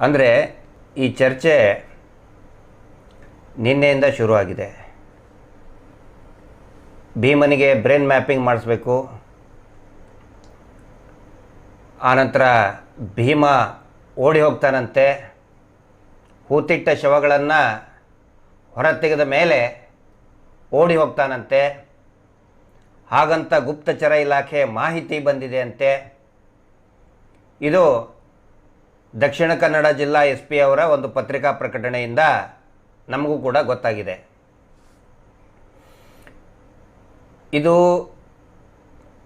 ಅಂದರೆ ಈ ಚರ್ಚೆ ನಿನ್ನೆಯಿಂದ ಶುರುವಾಗಿದೆ. ಭೀಮನಿಗೆ ಬ್ರೈನ್ ಮ್ಯಾಪಿಂಗ್ ಮಾಡಿಸ್ಬೇಕು. ಆನಂತರ ಭೀಮ ಓಡಿ ಹೋಗ್ತಾನಂತೆ. ಹೂತಿಟ್ಟ ಶವಗಳನ್ನು ಹೊರತೆಗೆದ ಮೇಲೆ ಓಡಿ ಹೋಗ್ತಾನಂತೆ. ಹಾಗಂತ ಗುಪ್ತಚರ ಇಲಾಖೆ ಮಾಹಿತಿ ಬಂದಿದೆ ಅಂತೆ. ಇದು ದಕ್ಷಿಣ ಕನ್ನಡ ಜಿಲ್ಲಾ ಎಸ್ ಪಿ ಅವರ ಒಂದು ಪತ್ರಿಕಾ ಪ್ರಕಟಣೆಯಿಂದ ನಮಗೂ ಕೂಡ ಗೊತ್ತಾಗಿದೆ. ಇದು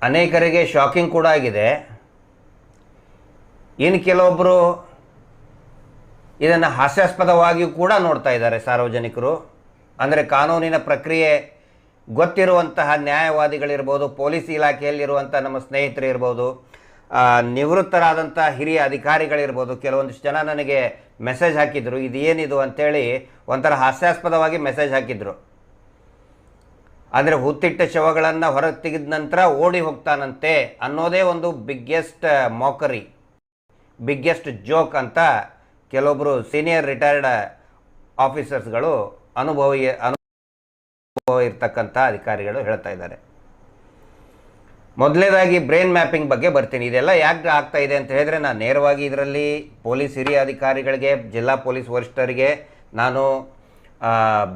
ಅನೇಕರಿಗೆ ಶಾಕಿಂಗ್ ಕೂಡ ಆಗಿದೆ. ಇನ್ನು ಕೆಲವೊಬ್ಬರು ಇದನ್ನು ಹಾಸ್ಯಾಸ್ಪದವಾಗಿಯೂ ಕೂಡ ನೋಡ್ತಾ ಇದ್ದಾರೆ ಸಾರ್ವಜನಿಕರು. ಅಂದರೆ ಕಾನೂನಿನ ಪ್ರಕ್ರಿಯೆ ಗೊತ್ತಿರುವಂತಹ ನ್ಯಾಯವಾದಿಗಳಿರ್ಬೋದು, ಪೊಲೀಸ್ ಇಲಾಖೆಯಲ್ಲಿರುವಂಥ ನಮ್ಮ ಸ್ನೇಹಿತರು ಇರ್ಬೋದು ನಿವೃತ್ತರಾದಂಥ ಹಿರಿಯ ಅಧಿಕಾರಿಗಳಿರ್ಬೋದು. ಕೆಲವೊಂದಿಷ್ಟು ಜನ ನನಗೆ ಮೆಸೇಜ್ ಹಾಕಿದ್ರು. ಇದು ಏನಿದು ಅಂತೇಳಿ ಒಂಥರ ಹಾಸ್ಯಾಸ್ಪದವಾಗಿ ಮೆಸೇಜ್ ಹಾಕಿದ್ರು. ಅಂದರೆ ಹುತ್ತಿಟ್ಟ ಶವಗಳನ್ನು ಹೊರಗೆ ತೆಗೆದ ನಂತರ ಓಡಿ ಹೋಗ್ತಾನಂತೆ ಅನ್ನೋದೇ ಒಂದು ಬಿಗ್ಗೆಸ್ಟ್ ಮಾಕರಿ ಬಿಗ್ಗೆಸ್ಟ್ ಜೋಕ್ ಅಂತ ಕೆಲವೊಬ್ಬರು ಸೀನಿಯರ್ ರಿಟೈರ್ಡ್ ಆಫೀಸರ್ಸ್ಗಳು ಅನುಭವಿ ಅನುಭವ ಇರ್ತಕ್ಕಂಥ ಅಧಿಕಾರಿಗಳು ಹೇಳ್ತಾ ಇದ್ದಾರೆ. ಮೊದಲನೇದಾಗಿ ಬ್ರೈನ್ ಮ್ಯಾಪಿಂಗ್ ಬಗ್ಗೆ ಬರ್ತೀನಿ. ಇದೆಲ್ಲ ಯಾಕೆ ಆಗ್ತಾ ಇದೆ ಅಂತ ಹೇಳಿದ್ರೆ ನಾನು ನೇರವಾಗಿ ಇದರಲ್ಲಿ ಪೊಲೀಸ್ ಹಿರಿಯ ಅಧಿಕಾರಿಗಳಿಗೆ, ಜಿಲ್ಲಾ ಪೊಲೀಸ್ ವರಿಷ್ಠರಿಗೆ ನಾನು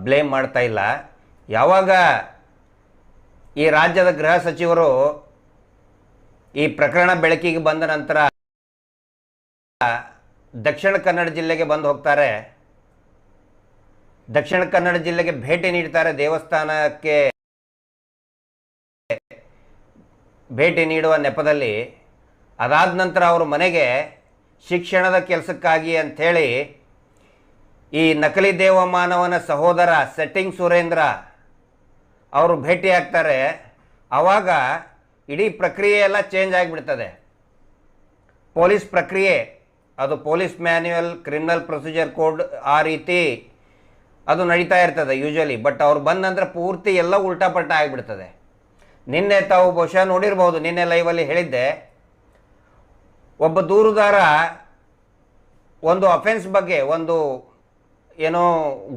ಬ್ಲೇಮ್ ಮಾಡ್ತಾ ಇಲ್ಲ. ಯಾವಾಗ ಈ ರಾಜ್ಯದ ಗೃಹ ಸಚಿವರು ಈ ಪ್ರಕರಣ ಬೆಳಕಿಗೆ ಬಂದ ನಂತರ ದಕ್ಷಿಣ ಕನ್ನಡ ಜಿಲ್ಲೆಗೆ ಬಂದು ಹೋಗ್ತಾರೆ. ದಕ್ಷಿಣ ಕನ್ನಡ ಜಿಲ್ಲೆಗೆ ಭೇಟಿ ನೀಡ್ತಾರೆ ದೇವಸ್ಥಾನಕ್ಕೆ ಭೇಟಿ ನೀಡುವ ನೆಪದಲ್ಲಿ ಅದಾದ ನಂತರ ಅವರು ಮನೆಗೆ ಶಿಕ್ಷಣದ ಕೆಲಸಕ್ಕಾಗಿ ಅಂಥೇಳಿ ಈ ನಕಲಿ ದೇವಮಾನವನ ಸಹೋದರ ಸೆಟ್ಟಿಂಗ್ ಸುರೇಂದ್ರ ಅವರು ಭೇಟಿ ಆಗ್ತಾರೆ. ಆವಾಗ ಇಡೀ ಪ್ರಕ್ರಿಯೆ ಎಲ್ಲ ಚೇಂಜ್ ಆಗಿಬಿಡ್ತದೆ. ಪೊಲೀಸ್ ಪ್ರಕ್ರಿಯೆ, ಅದು police manual, criminal procedure code ಆ ರೀತಿ ಅದು ನಡೀತಾ ಇರ್ತದೆ ಯೂಶ್ವಲಿ ಬಟ್ ಅವ್ರು ಬಂದ ನಂತರ ಪೂರ್ತಿ ಎಲ್ಲ ಉಲ್ಟಾ ಪಲ್ಟಾ ಆಗಿಬಿಡ್ತದೆ. ನಿನ್ನೆ ತಾವು ಬಹುಶಃ ನೋಡಿರಬಹುದು, ನಿನ್ನೆ ಲೈವಲ್ಲಿ ಹೇಳಿದ್ದೆ. ಒಬ್ಬ ದೂರುದಾರ ಒಂದು ಅಫೆನ್ಸ್ ಬಗ್ಗೆ, ಒಂದು ಏನೋ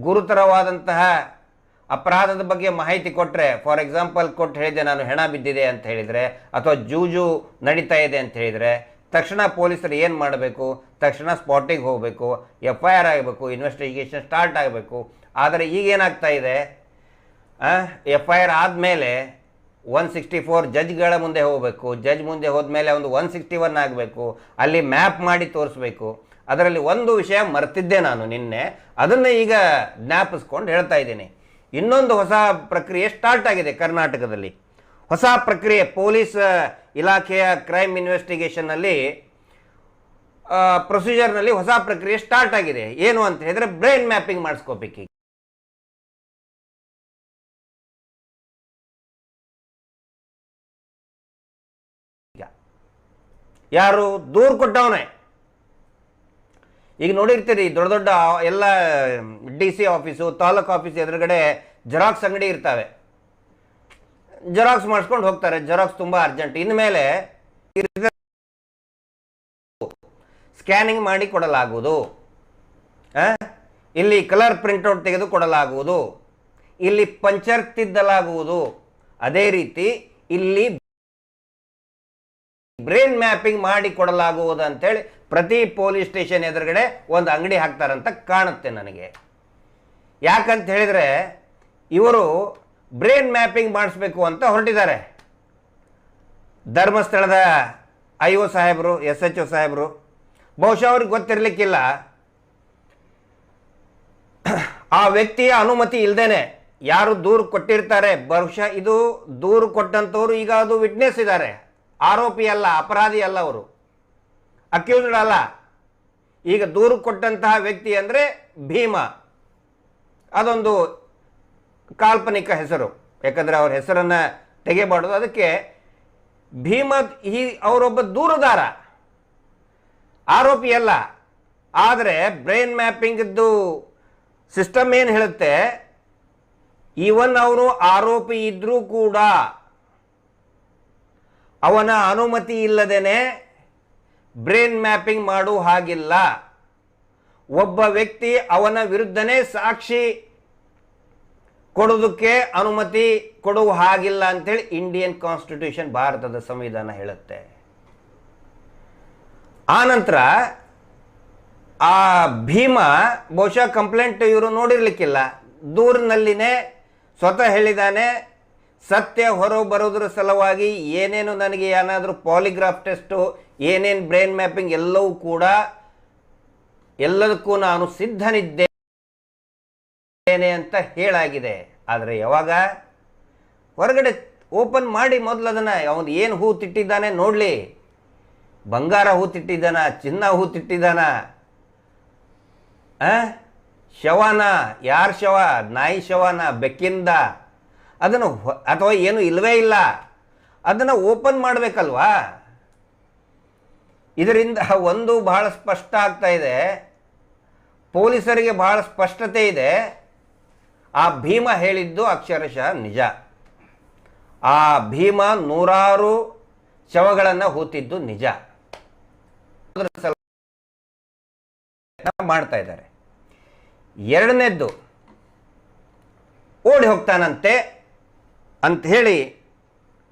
ಗುರುತರವಾದಂತಹ ಅಪರಾಧದ ಬಗ್ಗೆ ಮಾಹಿತಿ ಕೊಟ್ಟರೆ ಫಾರ್ ಎಕ್ಸಾಂಪಲ್ ಕೊಟ್ಟು ಹೇಳಿದೆ ನಾನು ಹೆಣ ಬಿದ್ದಿದೆ ಅಂತ ಹೇಳಿದರೆ, ಅಥವಾ ಜೂಜು ನಡೀತಾ ಇದೆ ಅಂತ ಹೇಳಿದರೆ, ತಕ್ಷಣ ಪೊಲೀಸರು ಏನು ಮಾಡಬೇಕು? ತಕ್ಷಣ ಸ್ಪಾಟಿಗೆ ಹೋಗಬೇಕು ಎಫ್ ಐ ಆರ್ ಆಗಬೇಕು ಇನ್ವೆಸ್ಟಿಗೇಷನ್ ಸ್ಟಾರ್ಟ್ ಆಗಬೇಕು. ಆದರೆ ಈಗೇನಾಗ್ತಾ ಇದೆ? ಎಫ್ ಐ ಆರ್ ಆದಮೇಲೆ ಒನ್ ಸಿಕ್ಸ್ಟಿ ಫೋರ್ ಜಡ್ಜ್ಗಳ ಮುಂದೆ ಹೋಗಬೇಕು. ಜಡ್ಜ್ ಮುಂದೆ ಹೋದ್ಮೇಲೆ ಒಂದು ಒನ್ ಸಿಕ್ಸ್ಟಿ ಒನ್ ಆಗಬೇಕು. ಅಲ್ಲಿ ಮ್ಯಾಪ್ ಮಾಡಿ ತೋರಿಸ್ಬೇಕು. ಅದರಲ್ಲಿ ಒಂದು ವಿಷಯ ಮರ್ತಿದ್ದೆ ನಾನು ನಿನ್ನೆ. ಅದನ್ನು ಈಗ ಜ್ಞಾಪಿಸ್ಕೊಂಡು ಹೇಳ್ತಾ ಇದ್ದೀನಿ. ಇನ್ನೊಂದು ಹೊಸ ಪ್ರಕ್ರಿಯೆ ಸ್ಟಾರ್ಟ್ ಆಗಿದೆ ಕರ್ನಾಟಕದಲ್ಲಿ. ಹೊಸ ಪ್ರಕ್ರಿಯೆ ಪೊಲೀಸ್ ಇಲಾಖೆಯ ಕ್ರೈಮ್ ಇನ್ವೆಸ್ಟಿಗೇಷನ್ನಲ್ಲಿ ಪ್ರೊಸೀಜರ್ನಲ್ಲಿ ಹೊಸ ಪ್ರಕ್ರಿಯೆ ಸ್ಟಾರ್ಟ್ ಆಗಿದೆ. ಏನು ಅಂತ ಹೇಳಿದ್ರೆ ಬ್ರೈನ್ ಮ್ಯಾಪಿಂಗ್ ಮಾಡಿಸ್ಕೋಬೇಕು ಯಾರು? ದೂರು ಕೊಟ್ಟವನೇ. ಈಗ ನೋಡಿರ್ತೀರಿ, ದೊಡ್ಡ ದೊಡ್ಡ ಎಲ್ಲ D C office taluk office ಎದುರುಗಡೆ ಜೆರಾಕ್ಸ್ ಅಂಗಡಿ ಇರ್ತವೆ. ಜೆರಾಕ್ಸ್ ಮಾಡಿಸ್ಕೊಂಡು ಹೋಗ್ತಾರೆ. ಜೆರಾಕ್ಸ್ ತುಂಬ ಅರ್ಜೆಂಟ್ ಇನ್ಮೇಲೆ ಸ್ಕ್ಯಾನಿಂಗ್ ಮಾಡಿ ಕೊಡಲಾಗುವುದು? ಇಲ್ಲಿ ಕಲರ್ ಪ್ರಿಂಟೌಟ್ ತೆಗೆದು ಕೊಡಲಾಗುವುದು. ಇಲ್ಲಿ ಪಂಚರ್ ತಿದ್ದಲಾಗುವುದು. ಅದೇ ರೀತಿ ಇಲ್ಲಿ ಬ್ರೈನ್ ಮ್ಯಾಪಿಂಗ್ ಮಾಡಿ ಕೊಡಲಾಗುವುದು ಅಂತೇಳಿ ಪ್ರತಿ ಪೊಲೀಸ್ ಸ್ಟೇಷನ್ ಎದುರುಗಡೆ ಒಂದು ಅಂಗಡಿ ಹಾಕ್ತಾರಂತ ಕಾಣುತ್ತೆ ನನಗೆ. ಯಾಕಂತ ಹೇಳಿದ್ರೆ ಇವರು ಬ್ರೈನ್ ಮ್ಯಾಪಿಂಗ್ ಮಾಡಿಸ್ಬೇಕು ಅಂತ ಹೊರಟಿದ್ದಾರೆ. ಧರ್ಮಸ್ಥಳದ ಐ ಒ ಸಾಹೇಬರು ಎಸ್ ಎಚ್ ಒ ಸಾಹೇಬರು, ಬಹುಶಃ ಅವ್ರಿಗೆ ಗೊತ್ತಿರಲಿಕ್ಕಿಲ್ಲ. ಆ ವ್ಯಕ್ತಿಯ ಅನುಮತಿ ಇಲ್ಲದೇನೆ ಯಾರು ದೂರು ಕೊಟ್ಟಿರ್ತಾರೆ, ಬಹುಶಃ ಇದು ದೂರು ಕೊಟ್ಟಂಥವ್ರು ಈಗ ಅದು ವಿಟ್ನೆಸ್ ಇದ್ದಾರೆ. ಆರೋಪಿ ಅಲ್ಲ, ಅಪರಾಧಿ ಅಲ್ಲ ಅವರು. ಅಕ್ಯೂಸ್ಡ್ ಅಲ್ಲ. ಈಗ ದೂರು ಕೊಟ್ಟಂತಹ ವ್ಯಕ್ತಿ ಅಂದರೆ ಭೀಮ. ಅದೊಂದು ಕಾಲ್ಪನಿಕ ಹೆಸರು. ಯಾಕಂದರೆ ಅವ್ರ ಹೆಸರನ್ನು ತೆಗೆಯಬಾರ್ದು ಅದಕ್ಕೆ ಭೀಮ ಈ ಅವರೊಬ್ಬ ದೂರದಾರ. ಆರೋಪಿ ಅಲ್ಲ. ಆದರೆ ಬ್ರೈನ್ ಮ್ಯಾಪಿಂಗ್ದು ಸಿಸ್ಟಮ್ ಏನು ಹೇಳುತ್ತೆ? ಈವನ್ ಅವನು ಆರೋಪಿ ಇದ್ರೂ ಕೂಡ ಅವನ ಅನುಮತಿ ಇಲ್ಲದೇನೆ ಬ್ರೈನ್ ಮ್ಯಾಪಿಂಗ್ ಮಾಡು ಹಾಗಿಲ್ಲ. ಒಬ್ಬ ವ್ಯಕ್ತಿ ಅವನ ವಿರುದ್ಧನೇ ಸಾಕ್ಷಿ ಕೊಡೋದಕ್ಕೆ ಅನುಮತಿ ಕೊಡುವ ಹಾಗಿಲ್ಲ ಅಂತೇಳಿ ಇಂಡಿಯನ್ ಕಾನ್ಸ್ಟಿಟ್ಯೂಷನ್ ಭಾರತದ ಸಂವಿಧಾನ ಹೇಳುತ್ತೆ. ಆನಂತರ ಆ ಭೀಮ ಬಹುಶಃ ಕಂಪ್ಲೇಂಟ್ ಇವರು ನೋಡಿರ್ಲಿಕ್ಕಿಲ್ಲ. ದೂರಿನಲ್ಲಿನೇ ಸ್ವತಃ ಹೇಳಿದಾನೆ ಸತ್ಯ ಹೊರ ಬರೋದ್ರ ಸಲುವಾಗಿ ಏನೇನು ನನಗೆ ಏನಾದರೂ ಪಾಲಿಗ್ರಾಫ್ ಟೆಸ್ಟು ಏನೇನು ಬ್ರೈನ್ ಮ್ಯಾಪಿಂಗ್ ಎಲ್ಲವೂ ಕೂಡ ಎಲ್ಲದಕ್ಕೂ ನಾನು ಸಿದ್ಧನಿದ್ದೇನೆ ಅಂತ ಹೇಳಾಗಿದೆ. ಆದರೆ ಯಾವಾಗ? ಹೊರಗಡೆ ಓಪನ್ ಮಾಡಿ ಮೊದಲು ಅದನ್ನು ಅವನು ಏನು ಹೂ ತಿಟ್ಟಿದ್ದಾನೆ ನೋಡಲಿ. ಬಂಗಾರ ಹೂ ತಿಟ್ಟಿದ್ದಾನ, ಚಿನ್ನ ಹೂ ತಿಟ್ಟಿದ್ದಾನ? ಶವನ, ಯಾರ ಶವ? ನಾಯಿ ಶವನ, ಬೆಕ್ಕಿಂದ ಅದನ್ನು ಅಥವಾ ಏನು ಇಲ್ಲವೇ ಇಲ್ಲ, ಅದನ್ನು ಓಪನ್ ಮಾಡಬೇಕಲ್ವಾ? ಇದರಿಂದ ಒಂದು ಬಹಳ ಸ್ಪಷ್ಟ ಆಗ್ತಾ ಇದೆ. ಪೊಲೀಸರಿಗೆ ಬಹಳ ಸ್ಪಷ್ಟತೆ ಇದೆ. ಆ ಭೀಮ ಹೇಳಿದ್ದು ಅಕ್ಷರಶಃ ನಿಜ. ಆ ಭೀಮ ನೂರಾರು ಶವಗಳನ್ನು ಹೂತಿದ್ದು ನಿಜ. ಮಾಡ್ತಾ ಇದ್ದಾರೆ. ಎರಡನೇದ್ದು, ಓಡಿ ಹೋಗ್ತಾನಂತೆ. ಅಂತ ಹೇಳಿ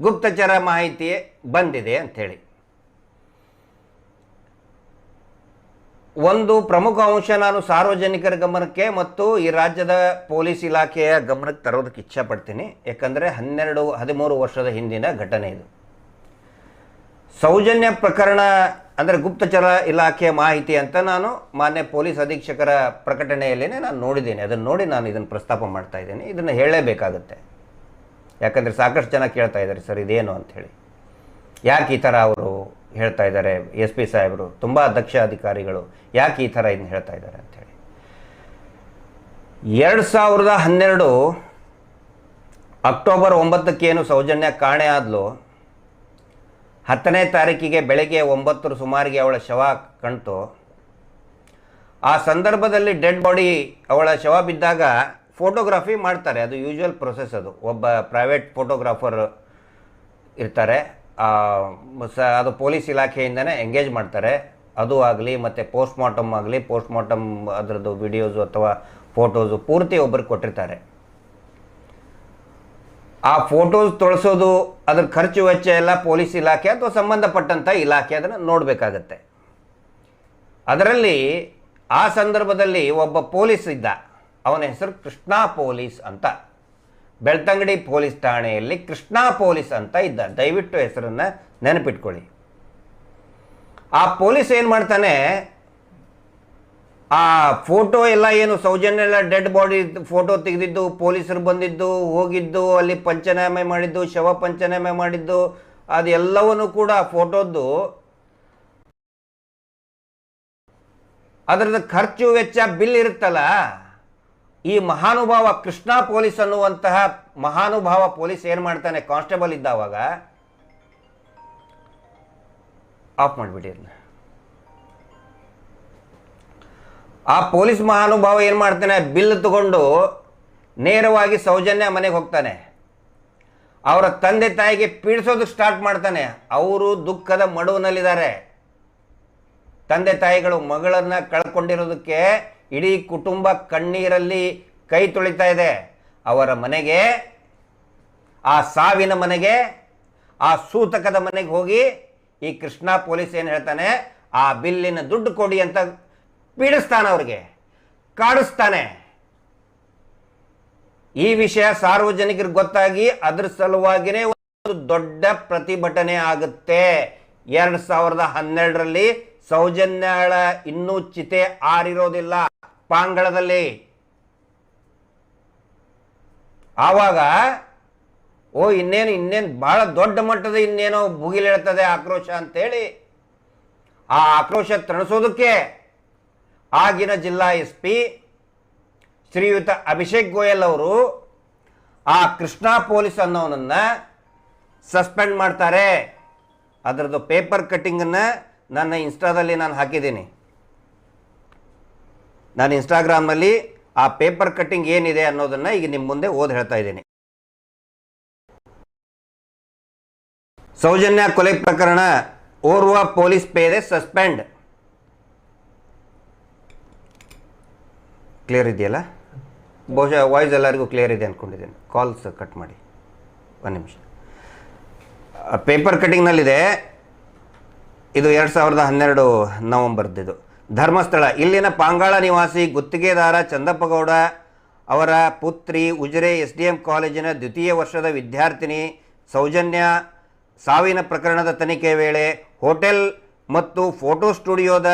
ಗುಪ್ತಚರ ಮಾಹಿತಿ ಬಂದಿದೆ ಅಂಥೇಳಿ. ಒಂದು ಪ್ರಮುಖ ಅಂಶ ನಾನು ಸಾರ್ವಜನಿಕರ ಗಮನಕ್ಕೆ ಮತ್ತು ಈ ರಾಜ್ಯದ ಪೊಲೀಸ್ ಇಲಾಖೆಯ ಗಮನಕ್ಕೆ ತರೋದಕ್ಕೆ ಇಚ್ಛಪಡ್ತೀನಿ. ಯಾಕಂದರೆ ಹನ್ನೆರಡು, ಹದಿಮೂರು ವರ್ಷದ ಹಿಂದಿನ ಘಟನೆ ಇದು. ಸೌಜನ್ಯ ಪ್ರಕರಣ ಅಂದರೆ ಗುಪ್ತಚರ ಇಲಾಖೆಯ ಮಾಹಿತಿ ಅಂತ ನಾನು ಮಾನ್ಯ ಪೊಲೀಸ್ ಅಧೀಕ್ಷಕರ ಪ್ರಕಟಣೆಯಲ್ಲೇ ನಾನು ನೋಡಿದ್ದೇನೆ. ಅದನ್ನು ನೋಡಿ ನಾನು ಇದನ್ನು ಪ್ರಸ್ತಾಪ ಮಾಡ್ತಾ ಇದ್ದೀನಿ. ಇದನ್ನು ಹೇಳಲೇಬೇಕಾಗುತ್ತೆ. ಯಾಕಂದರೆ ಸಾಕಷ್ಟು ಜನ ಕೇಳ್ತಾ ಇದ್ದಾರೆ, ಸರ್, ಇದೇನು? ಅಂಥೇಳಿ ಯಾಕೆ ಈ ಥರ ಅವರು ಹೇಳ್ತಾ ಇದ್ದಾರೆ? ಎಸ್ ಪಿ ಸಾಹೇಬರು, ತುಂಬ ದಕ್ಷ ಅಧಿಕಾರಿಗಳು, ಯಾಕೆ ಈ ಥರ ಇದನ್ನ ಹೇಳ್ತಾ ಇದ್ದಾರೆ ಅಂಥೇಳಿ ಎರಡು ಸಾವಿರದ ಹನ್ನೆರಡು ಅಕ್ಟೋಬರ್ ಒಂಬತ್ತಕ್ಕೇನು ಸೌಜನ್ಯ ಕಾಣೆ ಆದಲು, ಹತ್ತನೇ ತಾರೀಕಿಗೆ ಬೆಳಗ್ಗೆ ಒಂಬತ್ತರ ಸುಮಾರಿಗೆ ಅವಳ ಶವ ಕಣ್ತು ಆ ಸಂದರ್ಭದಲ್ಲಿ ಡೆಡ್ ಬಾಡಿ ಅವಳ ಶವ ಬಿದ್ದಾಗ ಫೋಟೋಗ್ರಫಿ ಮಾಡ್ತಾರೆ. ಅದು ಯೂಶುವಲ್ ಪ್ರೊಸೆಸ್ ಅದು. ಒಬ್ಬ ಪ್ರೈವೇಟ್ ಫೋಟೋಗ್ರಾಫರ್ ಇರ್ತಾರೆ. ಸ, ಅದು ಪೊಲೀಸ್ ಇಲಾಖೆಯಿಂದನೇ ಎಂಗೇಜ್ ಮಾಡ್ತಾರೆ. ಅದು ಆಗಲಿ, ಮತ್ತು ಪೋಸ್ಟ್ ಮಾರ್ಟಮ್ ಆಗಲಿ ಪೋಸ್ಟ್ ಮಾರ್ಟಮ್ ಅದರದ್ದು ವಿಡಿಯೋಸು ಅಥವಾ ಫೋಟೋಸು ಪೂರ್ತಿ ಒಬ್ಬರಿಗೆ ಕೊಟ್ಟಿರ್ತಾರೆ. ಆ ಫೋಟೋಸ್ ತೊಳಸೋದು, ಅದ್ರ ಖರ್ಚು ವೆಚ್ಚ ಎಲ್ಲ ಪೊಲೀಸ್ ಇಲಾಖೆ ಅಥವಾ ಸಂಬಂಧಪಟ್ಟಂಥ ಇಲಾಖೆ ಅದನ್ನು ನೋಡಬೇಕಾಗತ್ತೆ. ಅದರಲ್ಲಿ ಆ ಸಂದರ್ಭದಲ್ಲಿ ಒಬ್ಬ ಪೊಲೀಸ್ ಇದ್ದ. ಅವನ ಹೆಸರು ಕೃಷ್ಣಾ ಪೊಲೀಸ್ ಅಂತ. ಬೆಳ್ತಂಗಡಿ ಪೊಲೀಸ್ ಠಾಣೆಯಲ್ಲಿ ಕೃಷ್ಣ ಪೊಲೀಸ್ ಅಂತ ಇದ್ದ. ದಯವಿಟ್ಟು ಹೆಸರನ್ನು ನೆನಪಿಟ್ಕೊಳ್ಳಿ. ಆ ಪೊಲೀಸ್ ಏನು ಮಾಡ್ತಾನೆ? ಆ ಫೋಟೋ ಎಲ್ಲ ಏನು ಸೌಜನ್ಯ ಎಲ್ಲ ಡೆಡ್ ಬಾಡಿ ಫೋಟೋ ತೆಗೆದಿದ್ದು, ಪೊಲೀಸರು ಬಂದಿದ್ದು, ಹೋಗಿದ್ದು, ಅಲ್ಲಿ ಪಂಚನಾಮೆ ಮಾಡಿದ್ದು, ಶವ ಪಂಚನಾಮೆ ಮಾಡಿದ್ದು, ಅದೆಲ್ಲವನ್ನು ಕೂಡ ಫೋಟೋದ್ದು ಅದರದ್ದು ಖರ್ಚು ವೆಚ್ಚ ಬಿಲ್ ಇರುತ್ತಲ್ಲ? ಈ ಮಹಾನುಭಾವ ಕೃಷ್ಣ ಪೊಲೀಸ್ ಅನ್ನುವಂತಹ ಮಹಾನುಭಾವ ಪೊಲೀಸ್ ಏನು ಮಾಡ್ತಾನೆ? ಕಾನ್ಸ್ಟೇಬಲ್ ಇದ್ದಾವಾಗ ಆಫ್ ಮಾಡಿಬಿಡಿ ಆ ಪೊಲೀಸ್ ಮಹಾನುಭಾವ ಏನು ಮಾಡ್ತಾನೆ? ಬಿಲ್ ತಗೊಂಡು ನೇರವಾಗಿ ಸೌಜನ್ಯ ಮನೆಗೆ ಹೋಗ್ತಾನೆ. ಅವರ ತಂದೆ ತಾಯಿಗೆ ಪೀಡಿಸೋದಕ್ಕೆ ಸ್ಟಾರ್ಟ್ ಮಾಡ್ತಾನೆ. ಅವರು ದುಃಖದ ಮಡುವಿನಲ್ಲಿದ್ದಾರೆ. ತಂದೆ ತಾಯಿಗಳು ಮಗಳನ್ನ ಕಳ್ಕೊಂಡಿರೋದಕ್ಕೆ ಇಡೀ ಕುಟುಂಬ ಕಣ್ಣೀರಲ್ಲಿ ಕೈ ತೊಳಿತಾ ಇದೆ. ಅವರ ಮನೆಗೆ, ಆ ಸಾವಿನ ಮನೆಗೆ, ಆ ಸೂತಕದ ಮನೆಗೆ ಹೋಗಿ ಈ ಕೃಷ್ಣ ಪೊಲೀಸ್ ಏನು ಹೇಳ್ತಾನೆ, ಆ ಬಿಲ್ಲಿನ ದುಡ್ಡು ಕೊಡಿ ಅಂತ ಪೀಡಿಸ್ತಾನೆ ಅವ್ರಿಗೆ, ಕಾಡಿಸ್ತಾನೆ. ಈ ವಿಷಯ ಸಾರ್ವಜನಿಕರಿಗೆ ಗೊತ್ತಾಗಿ ಅದ್ರ ಸಲುವಾಗಿನೇ ಒಂದು ದೊಡ್ಡ ಪ್ರತಿಭಟನೆ ಆಗುತ್ತೆ. ಎರಡ್ ಸಾವಿರದ ಹನ್ನೆರಡರಲ್ಲಿ ಸೌಜನ್ಯಾಳ ಇನ್ನೂ ಚಿತೆ ಆರಿರೋದಿಲ್ಲ. ಪಾಂಗಳದಲ್ಲಿ. ಆವಾಗ, ಓ, ಇನ್ನೇನು ಇನ್ನೇನು, ಬಹಳ ದೊಡ್ಡ ಮಟ್ಟದ ಇನ್ನೇನೋ ಭುಗಿಲಿಡ್ತದೆ ಆಕ್ರೋಶ ಅಂತೇಳಿ ಆ ಆಕ್ರೋಶ ತಣಿಸೋದಕ್ಕೆ ಆಗಿನ ಜಿಲ್ಲಾ ಎಸ್ ಪಿ ಶ್ರೀಯುತ ಅಭಿಷೇಕ್ ಗೋಯಲ್ ಅವರು ಆ ಕೃಷ್ಣ ಪೊಲೀಸ್ ಅನ್ನೋವನನ್ನು ಸಸ್ಪೆಂಡ್ ಮಾಡ್ತಾರೆ. ಅದರದ್ದು ಪೇಪರ್ ಕಟ್ಟಿಂಗನ್ನು ನನ್ನ ಇನ್ಸ್ಟಾದಲ್ಲಿ ನಾನು ಹಾಕಿದ್ದೀನಿ. ನಾನು ಇನ್ಸ್ಟಾಗ್ರಾಮಲ್ಲಿ ಆ ಪೇಪರ್ ಕಟ್ಟಿಂಗ್ ಏನಿದೆ ಅನ್ನೋದನ್ನು ಈಗ ನಿಮ್ಮ ಮುಂದೆ ಓದಿ ಹೇಳ್ತಾ ಇದ್ದೀನಿ. ಸೌಜನ್ಯ ಕೊಲೆ ಪ್ರಕರಣ, ಓರ್ವ ಪೊಲೀಸ್ ಪೇದೆ ಸಸ್ಪೆಂಡ್. ಕ್ಲಿಯರ್ ಇದೆಯಲ್ಲ? ಬಹುಶಃ ವಾಯ್ಸ್ ಎಲ್ಲರಿಗೂ ಕ್ಲಿಯರ್ ಇದೆ ಅಂದ್ಕೊಂಡಿದ್ದೀನಿ ಕಾಲ್ಸ್ ಕಟ್ ಮಾಡಿ. ಒಂದು ನಿಮಿಷ. ಪೇಪರ್ ಕಟ್ಟಿಂಗ್ನಲ್ಲಿದೆ ಇದು ಎರಡು ಸಾವಿರದ ಹನ್ನೆರಡು ನವಂಬರ್ದಿದು. ಧರ್ಮಸ್ಥಳ. ಇಲ್ಲಿನ ಪಾಂಗಾಳ ನಿವಾಸಿ ಗುತ್ತಿಗೆದಾರ ಚಂದಪ್ಪಗೌಡ ಅವರ ಪುತ್ರಿ ಉಜಿರೆ ಎಸ್ ಡಿ ಎಂ ಕಾಲೇಜಿನ ದ್ವಿತೀಯ ವರ್ಷದ ವಿದ್ಯಾರ್ಥಿನಿ ಸೌಜನ್ಯ ಸಾವಿನ ಪ್ರಕರಣದ ತನಿಖೆ ವೇಳೆ ಹೋಟೆಲ್ ಮತ್ತು ಫೋಟೋ ಸ್ಟುಡಿಯೋದ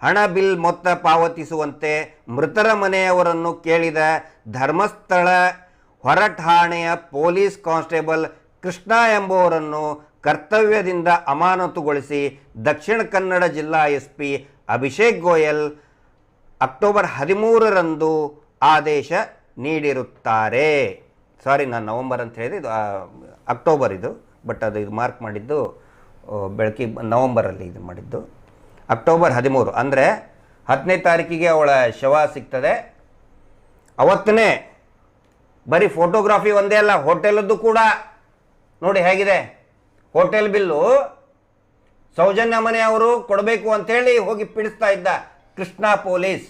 ಹಣ ಬಿಲ್ ಮೊತ್ತ ಪಾವತಿಸುವಂತೆ ಮೃತರ ಮನೆಯವರನ್ನು ಕೇಳಿದ ಧರ್ಮಸ್ಥಳ ಹೊರಠಾಣೆಯ ಪೊಲೀಸ್ ಕಾನ್ಸ್ಟೇಬಲ್ ಕೃಷ್ಣ ಎಂಬುವರನ್ನು ಕರ್ತವ್ಯದಿಂದ ಅಮಾನತುಗೊಳಿಸಿ ದಕ್ಷಿಣ ಕನ್ನಡ ಜಿಲ್ಲಾ S P Abhishek Goyal October ಹದಿಮೂರರಂದು ಆದೇಶ ನೀಡಿರುತ್ತಾರೆ. ಸಾರಿ ನಾನು ನವಂಬರ್ ಅಂತ ಹೇಳಿದೆ ಇದು ಅಕ್ಟೋಬರ್ ಇದು, ಬಟ್ ಅದು ಇದು ಮಾರ್ಕ್ ಮಾಡಿದ್ದು ಬೆಳಕಿ ನವಂಬರಲ್ಲಿ ಇದು ಮಾಡಿದ್ದು. ಅಕ್ಟೋಬರ್ ಹದಿಮೂರು, ಅಂದರೆ ಹತ್ತನೇ ತಾರೀಕಿಗೆ ಅವಳ ಶವ ಸಿಗ್ತದೆ. ಅವತ್ತನೇ, ಬರೀ ಫೋಟೋಗ್ರಾಫಿ ಒಂದೇ ಅಲ್ಲ ಹೋಟೆಲದ್ದು ಕೂಡ ನೋಡಿ ಹೇಗಿದೆ. ಹೋಟೆಲ್ ಬಿಲ್ಲು ಸೌಜನ್ಯ ಮನೆಯವರು ಕೊಡಬೇಕು ಅಂತೇಳಿ ಹೋಗಿ ಪಿಡಿಸ್ತಾ ಇದ್ದ ಕೃಷ್ಣ ಪೊಲೀಸ್?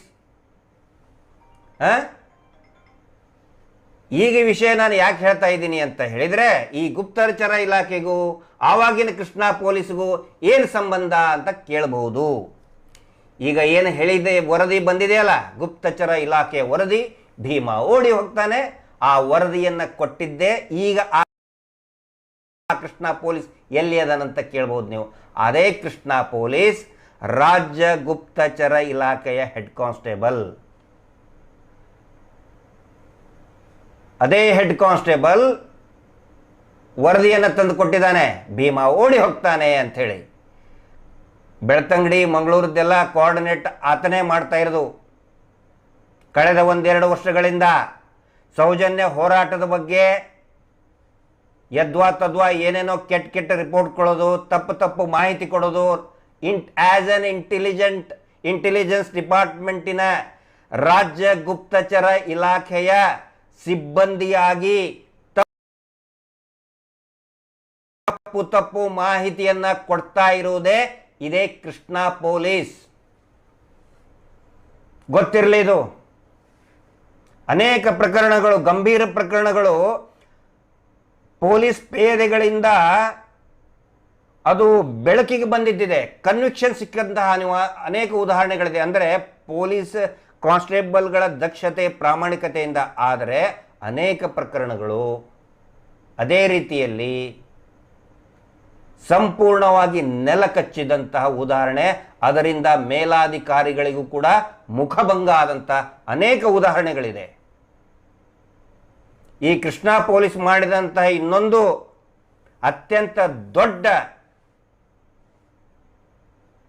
ಈಗ ವಿಷಯ ನಾನು ಯಾಕೆ ಹೇಳ್ತಾ ಇದ್ದೀನಿ ಅಂತ ಹೇಳಿದರೆ, ಈ ಗುಪ್ತಚರ ಇಲಾಖೆಗೂ, ಆವಾಗಿನ ಕೃಷ್ಣ ಪೊಲೀಸ್ಗೂ ಏನು ಸಂಬಂಧ ಅಂತ ಕೇಳಬಹುದು ಈಗ ಏನು ಹೇಳಿದೆ, ವರದಿ ಬಂದಿದೆಯಲ್ಲ ಗುಪ್ತಚರ ಇಲಾಖೆ ವರದಿ, ಭೀಮಾ ಓಡಿ ಹೋಗ್ತಾನೆ, ಆ ವರದಿಯನ್ನು ಕೊಟ್ಟಿದ್ದೆ, ಈಗ ಕೃಷ್ಣ ಪೊಲೀಸ್ ಎಲ್ಲಿ ಅದನಂತ ಕೇಳ್ಬೋದು ನೀವು? ಅದೇ ಕೃಷ್ಣ ಪೊಲೀಸ್ ರಾಜ್ಯ ಗುಪ್ತಚರ ಇಲಾಖೆಯ ಹೆಡ್ ಕಾನ್ಸ್ಟೇಬಲ್ ಅದೇ ಹೆಡ್ ಕಾನ್ಸ್ಟೇಬಲ್ ವರದಿಯನ್ನು ತಂದು ಕೊಟ್ಟಿದ್ದಾನೆ. ಭೀಮಾ ಓಡಿ ಹೋಗ್ತಾನೆ ಅಂಥೇಳಿ. ಬೆಳ್ತಂಗಡಿ, ಮಂಗಳೂರದ್ದೆಲ್ಲ ಕೋಆರ್ಡಿನೇಟ್ ಆತನೇ ಮಾಡ್ತಾ ಇರೋದು. ಕಳೆದ ಒಂದೆರಡು ವರ್ಷಗಳಿಂದ ಸೌಜನ್ಯ ಹೋರಾಟದ ಬಗ್ಗೆ ಯದ್ವಾ ತದ್ವಾ ಏನೇನೋ ಕೆಟ್ಟ ಕೆಟ್ಟ ರಿಪೋರ್ಟ್ ಕೊಡೋದು, ತಪ್ಪು ತಪ್ಪು ಮಾಹಿತಿ ಕೊಡೋದು ಇಂಟ್ ಆಸ್ ಅನ್ ಇಂಟೆಲಿಜೆಂಟ್ ಇಂಟೆಲಿಜೆನ್ಸ್ ಡಿಪಾರ್ಟ್ಮೆಂಟಿನ ರಾಜ್ಯ ಗುಪ್ತಚರ ಇಲಾಖೆಯ ಸಿಬ್ಬಂದಿಯಾಗಿ ತಪ್ಪು ತಪ್ಪು ಮಾಹಿತಿಯನ್ನ ಕೊಡ್ತಾ ಇರುವುದೇ ಇದೇ ಕೃಷ್ಣ ಪೊಲೀಸ್. ಗೊತ್ತಿರಲಿ ಇದು. ಅನೇಕ ಪ್ರಕರಣಗಳು, ಗಂಭೀರ ಪ್ರಕರಣಗಳು ಪೊಲೀಸ್ ಪೇದೆಗಳಿಂದ ಅದು ಬೆಳಕಿಗೆ ಬಂದಿದ್ದಿದೆ. ಕನ್ವಿಕ್ಷನ್ ಸಿಕ್ಕಂತಹ ಅನೇಕ ಉದಾಹರಣೆಗಳಿದೆ. ಅಂದರೆ ಪೊಲೀಸ್ ಕಾನ್ಸ್ಟೇಬಲ್ಗಳ ದಕ್ಷತೆ, ಪ್ರಾಮಾಣಿಕತೆಯಿಂದ ಆದರೆ ಅನೇಕ ಪ್ರಕರಣಗಳು ಅದೇ ರೀತಿಯಲ್ಲಿ ಸಂಪೂರ್ಣವಾಗಿ ನೆಲಕಚ್ಚಿದಂತಹ ಉದಾಹರಣೆ. ಅದರಿಂದ ಮೇಲಾಧಿಕಾರಿಗಳಿಗೂ ಕೂಡ ಮುಖಭಂಗ ಆದಂತಹ ಅನೇಕ ಉದಾಹರಣೆಗಳಿದೆ. ಈ ಕೃಷ್ಣ ಪೊಲೀಸ್ ಮಾಡಿದಂತಹ ಇನ್ನೊಂದು ಅತ್ಯಂತ ದೊಡ್ಡ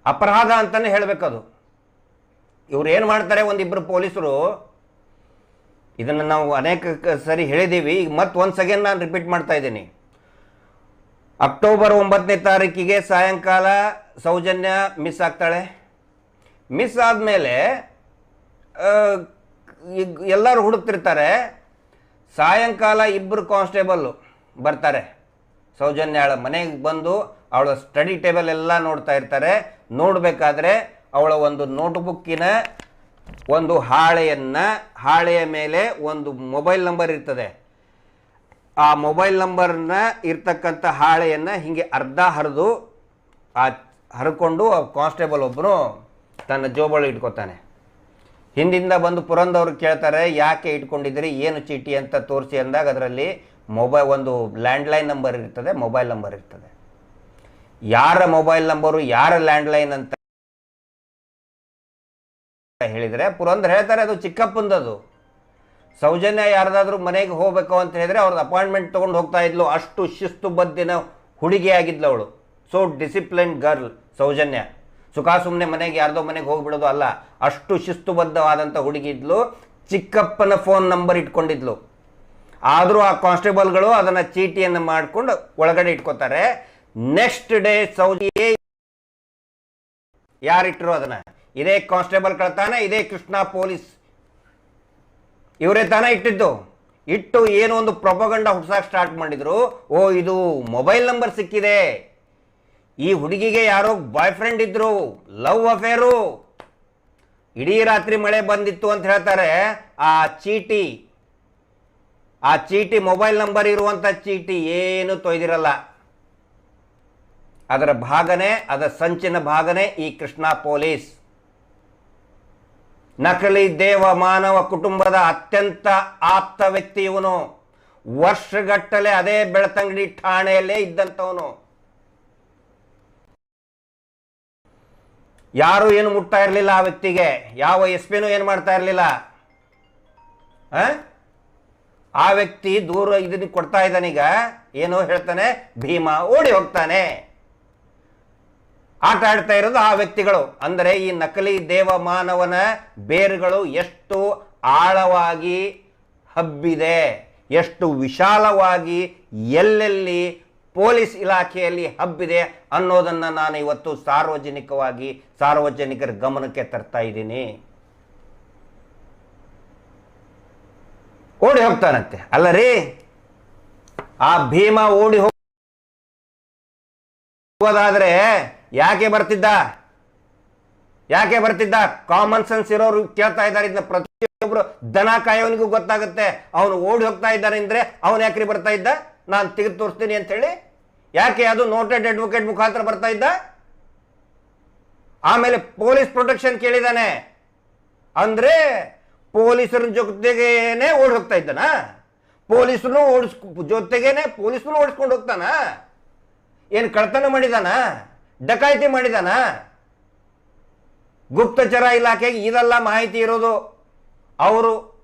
ಅಪರಾಧ ಅಂತಲೇ ಹೇಳಬೇಕದು. ಇವ್ರು ಏನು ಮಾಡ್ತಾರೆ? ಒಂದಿಬ್ಬರು ಪೊಲೀಸರು ಇದನ್ನು ನಾವು ಅನೇಕ ಸರಿ ಹೇಳಿದ್ದೀವಿ. ಈಗ ಮತ್ತೆ ಒಂದು ಸೆಕೆಂಡ್ ನಾನು ರಿಪೀಟ್ ಮಾಡ್ತಾ ಇದ್ದೀನಿ. ಅಕ್ಟೋಬರ್ ಒಂಬತ್ತನೇ ತಾರೀಕಿಗೆ ಸಾಯಂಕಾಲ ಸೌಜನ್ಯ ಮಿಸ್ ಆಗ್ತಾಳೆ. ಮಿಸ್ ಆದಮೇಲೆ ಎಲ್ಲರೂ ಹುಡುಕ್ತಿರ್ತಾರೆ. ಸಾಯಂಕಾಲ ಇಬ್ಬರು ಕಾನ್ಸ್ಟೇಬಲ್ಲು ಬರ್ತಾರೆ. ಸೌಜನ್ಯಾಳ ಮನೆಗೆ ಬಂದು ಅವಳ ಸ್ಟಡಿ ಟೇಬಲ್ ಎಲ್ಲ ನೋಡ್ತಾ ಇರ್ತಾರೆ. ನೋಡಬೇಕಾದ್ರೆ ಅವಳ ಒಂದು ನೋಟ್ಬುಕ್ಕಿನ ಒಂದು ಹಾಳೆಯನ್ನು, ಹಾಳೆಯ ಮೇಲೆ ಒಂದು ಮೊಬೈಲ್ ನಂಬರ್ ಇರ್ತದೆ. ಆ ಮೊಬೈಲ್ ನಂಬರ್ನ ಇರ್ತಕ್ಕಂಥ ಹಾಳೆಯನ್ನು ಹೀಗೆ ಅರ್ಧ ಹರಿದು ಆ ಹರ್ಕೊಂಡು ಕಾನ್ಸ್ಟೇಬಲ್ ಒಬ್ಬನು ತನ್ನ ಜೋಬಳಿ ಇಟ್ಕೋತಾನೆ. ಹಿಂದಿಂದ ಬಂದು ಪುರಂದವ್ರು ಕೇಳ್ತಾರೆ, ಯಾಕೆ ಇಟ್ಕೊಂಡಿದ್ದೀರಿ? ಏನು ಚೀಟಿ ಅಂತ ತೋರಿಸಿ ಅಂದಾಗ ಅದರಲ್ಲಿ ಮೊಬೈಲ್ ಒಂದು ಲ್ಯಾಂಡ್ಲೈನ್ ನಂಬರ್ ಇರ್ತದೆ, ಮೊಬೈಲ್ ನಂಬರ್ ಇರ್ತದೆ. ಯಾರ ಮೊಬೈಲ್ ನಂಬರು, ಯಾರ ಲ್ಯಾಂಡ್ಲೈನ್ ಅಂತ ಹೇಳಿದರೆ ಪುರಂದ್ರ ಹೇಳ್ತಾರೆ, ಅದು ಚಿಕ್ಕಪ್ಪಂದದು. ಸೌಜನ್ಯ ಯಾರ್ದಾದ್ರೂ ಮನೆಗೆ ಹೋಗ್ಬೇಕು ಅಂತ ಹೇಳಿದ್ರೆ ಅವ್ರದ್ದು ಅಪಾಯಿಂಟ್ಮೆಂಟ್ ತೊಗೊಂಡು ಹೋಗ್ತಾ ಇದ್ಲು. ಅಷ್ಟು ಶಿಸ್ತು ಬದ್ದಿನ ಹುಡುಗಿಯಾಗಿದ್ಲು ಅವಳು. So discipline girl Soujanya. ಸುಖ ಸುಮ್ಮನೆ ಮನೆಗೆ ಯಾರ್ದೋ ಮನೆಗೆ ಹೋಗ್ಬಿಡೋದು ಅಲ್ಲ, ಅಷ್ಟು ಶಿಸ್ತುಬದ್ಧವಾದಂಥ ಹುಡುಗಿ ಇದ್ಲು, ಚಿಕ್ಕಪ್ಪನ ಫೋನ್ ನಂಬರ್ ಇಟ್ಕೊಂಡಿದ್ಲು. ಆದರೂ ಆ ಕಾನ್ಸ್ಟೇಬಲ್ಗಳು ಅದನ್ನು ಚೀಟಿಯನ್ನು ಮಾಡಿಕೊಂಡು ಒಳಗಡೆ ಇಟ್ಕೋತಾರೆ. ನೆಕ್ಸ್ಟ್ ಡೇ ಸೌದಿ ಯಾರಿಟ್ರು ಅದನ್ನ? ಇದೇ ಕಾನ್ಸ್ಟೇಬಲ್ ತಾನೆ, ಇದೇ ಕೃಷ್ಣ ಪೊಲೀಸ್ ಇವರೇ ತಾನೇ ಇಟ್ಟಿದ್ದು. ಇಟ್ಟು ಏನೋ ಒಂದು ಪ್ರೊಪಗಂಡ ಹುಡ್ಸಕ್ಕೆ ಸ್ಟಾರ್ಟ್ ಮಾಡಿದ್ರು. ಓ, ಇದು ಮೊಬೈಲ್ ನಂಬರ್ ಸಿಕ್ಕಿದೆ. ಈ ಹುಡುಗಿಗೆ ಯಾರೋ ಬಾಯ್ ಫ್ರೆಂಡ್ ಇದ್ರು ಲವ್ ಅಫೇರು ಇಡೀ ರಾತ್ರಿ ಮಳೆ ಬಂದಿತ್ತು ಅಂತ ಹೇಳ್ತಾರೆ, ಆ ಚೀಟಿ ಆ ಚೀಟಿ ಮೊಬೈಲ್ ನಂಬರ್ ಇರುವಂಥ ಚೀಟಿ ಏನು ತೊಯ್ದಿರಲ್ಲ. ಅದರ ಭಾಗನೇ, ಅದರ ಸಂಚಿನ ಭಾಗನೇ ಈ ಕೃಷ್ಣ ಪೊಲೀಸ್. ನಕಲಿ ದೇವ ಮಾನವ ಕುಟುಂಬದ ಅತ್ಯಂತ ಆಪ್ತ ವ್ಯಕ್ತಿ ಇವನು. ವರ್ಷಗಟ್ಟಲೆ ಅದೇ ಬೆಳತಂಗಡಿ ಠಾಣೆಯಲ್ಲೇ ಇದ್ದಂಥವನು. ಯಾರು ಏನು ಮುಟ್ತಾ ಇರಲಿಲ್ಲ ಆ ವ್ಯಕ್ತಿಗೆ. ಯಾವ ಎಸ್ ಪಿನೂ ಏನು ಮಾಡ್ತಾ ಇರಲಿಲ್ಲ? ಆ ವ್ಯಕ್ತಿ ದೂರ ಇದನ್ನ ಕೊಡ್ತಾ ಇದ್ದಾನೀಗ. ಏನು ಹೇಳ್ತಾನೆ, ಭೀಮ ಓಡಿ ಹೋಗ್ತಾನೆ. ಆಟ ಆಡ್ತಾ ಇರೋದು ಆ ವ್ಯಕ್ತಿಗಳು. ಅಂದರೆ ಈ ನಕಲಿ ದೇವ ಮಾನವನ ಬೇರುಗಳು ಎಷ್ಟು ಆಳವಾಗಿ ಹಬ್ಬಿದೆ, ಎಷ್ಟು ವಿಶಾಲವಾಗಿ ಎಲ್ಲೆಲ್ಲಿ ಪೊಲೀಸ್ ಇಲಾಖೆಯಲ್ಲಿ ಹಬ್ಬಿದೆ ಅನ್ನೋದನ್ನು ನಾನು ಇವತ್ತು ಸಾರ್ವಜನಿಕವಾಗಿ, ಸಾರ್ವಜನಿಕರ ಗಮನಕ್ಕೆ ತರ್ತಾ ಇದ್ದೀನಿ. ಓಡಿ ಹೋಗ್ತಾನಂತೆ. ಅಲ್ಲ ರೀ, ಆ ಭೀಮ ಓಡಿ ಹೋಗೋದಾದ್ರೆ ಯಾಕೆ ಬರ್ತಿದ್ದ? ಯಾಕೆ ಬರ್ತಿದ್ದ? ಕಾಮನ್ ಸೆನ್ಸ್ ಇರೋರು ಕೇಳ್ತಾ ಇದ್ದಾರೆ, ಇದನ್ನ ಪ್ರತಿಯೊಬ್ರು ದನ ಕಾಯೋನಿಗೂ ಗೊತ್ತಾಗುತ್ತೆ. ಅವನು ಓಡಿ ಹೋಗ್ತಾ ಇದ್ದಾನೆ ಅಂದ್ರೆ ಅವನು ಯಾಕ್ರಿ ಬರ್ತಾ ಇದ್ದ? ನಾನು ತೆಗೆದು ತೋರಿಸ್ತೀನಿ ಅಂತ ಹೇಳಿ ಯಾಕೆ ಅದು ನೋಟೆಡ್ ಅಡ್ವೊಕೇಟ್ ಮುಖಾಂತರ ಬರ್ತಾ ಇದ್ದ? ಆಮೇಲೆ ಪೊಲೀಸ್ ಪ್ರೊಟೆಕ್ಷನ್ ಕೇಳಿದಾನೆ. ಅಂದ್ರೆ ಪೊಲೀಸರ ಜೊತೆಗೇನೆ ಓಡಿ ಹೋಗ್ತಾ ಇದ್ದಾನ? ಪೊಲೀಸರು ಓಡಿಸ್, ಜೊತೆಗೇನೆ ಪೊಲೀಸರು ಓಡಿಸ್ಕೊಂಡು ಹೋಗ್ತಾನ? ಏನು ಕಳ್ತನ ಮಾಡಿದಾನ? ಡಕಾಯಿತಿ ಮಾಡಿದಾನ? ಗುಪ್ತಚರ ಇಲಾಖೆಗೆ ಇದೆಲ್ಲ ಮಾಹಿತಿ ಇರೋದು ಅವರು